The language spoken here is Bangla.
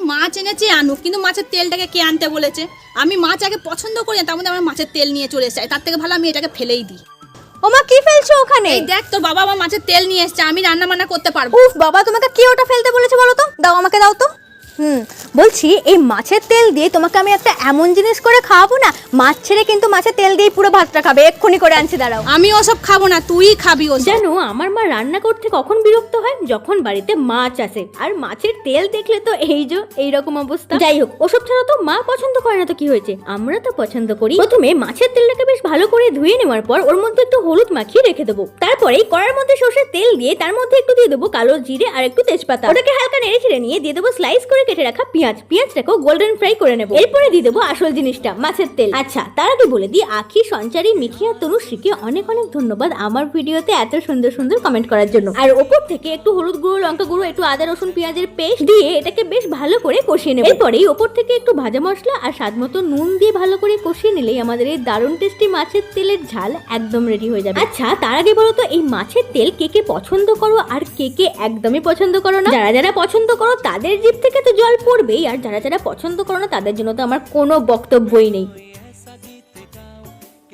মাছ এনেছে আনুক? কিন্তু মাছের তেলটাকে কে আনতে বলেছে? আমি মাছ আগে পছন্দ করি না তার মধ্যে আমার মাছের তেল নিয়ে চলে এসেছে। তার থেকে ভালো আমি এটাকে ফেলেই দিই। ওমা কি ফেলছো ওখানে? এই দেখ তোর বাবা আমার মাছের তেল নিয়ে এসেছে আমি রান্না বান্না করতে পারব। উফ বাবা তোমাকে কি ওটা ফেলতে বলেছে বলো তো? দাও আমাকে দাও তো। হুম বলছি এই মাছের তেল দিয়ে তোমাকে আমি একটা এমন জিনিস করে খাওয়াবো না? মাছ ছেড়ে কিন্তু মাছের তেল দিয়ে পুরো ভাতটা খাবে। এক্ষুনি করে আনছি দাঁড়াও। আমি ওসব খাব না তুই খাবি ওসব। জানো আমার মা রান্না করতে কখন বিরক্ত হয়? যখন বাড়িতে মাছ আসে। আর মাছের তেল দেখলে তো এই যে এইরকম অবস্থা। যাই হোক ওসব ছাড়া তো মা পছন্দ করে না তো কি হয়েছে? আমরা তো পছন্দ করি। প্রথমে মাছের তেলটাকে বেশ ভালো করে ধুয়ে নেওয়ার পর ওর মধ্যে একটু হলুদ মাখিয়ে রেখে দেবো। তারপরে কড়ার মধ্যে সর্ষের তেল দিয়ে তার মধ্যে একটু দিয়ে দেবো কালো জিরে আর একটু তেজপাতা। ওটাকে হালকা নেড়ে ছেড়ে নিয়ে দিয়ে দেবো স্লাইস করে কেটে রাখা পেঁয়াজ। পেঁয়াজটাকেও গোল্ডেন ফ্রাই করে নেব। এরপরে দিয়ে দেবো আসল জিনিসটা, মাছের তেল। আচ্ছা তার আগে বলে দিই, আখি, সঞ্চারী, মিঠি আর তনুশ্রীকে অনেক অনেক ধন্যবাদ আমার ভিডিওতে এত সুন্দর সুন্দর কমেন্ট করার জন্য। আর ওপর থেকে একটু হলুদ গুঁড়ো, লঙ্কা গুঁড়ো, একটু আদা, রসুন, পেঁয়াজের পেস্ট দিয়ে এটাকে বেশ ভালো করে কষিয়ে নেব। এরপরেই ওপর থেকে একটু ভাজা মশলা আর স্বাদ মতো নুন দিয়ে ভালো করে কষিয়ে নিলেই আমাদের এই দারুণ টেস্টি মাছের তেলের ঝাল একদম রেডি হয়ে যাবে। আচ্ছা তার আগে বলো তো, এই মাছের তেল কে কে পছন্দ করো আর কে কে একদমই পছন্দ করো না? যারা যারা পছন্দ করো, তাদের জিভ থেকে তো জল পড়বেই, আর যারা যারা পছন্দ করো না, তাদের জন্য তো আমার কোনো বক্তব্যই নেই।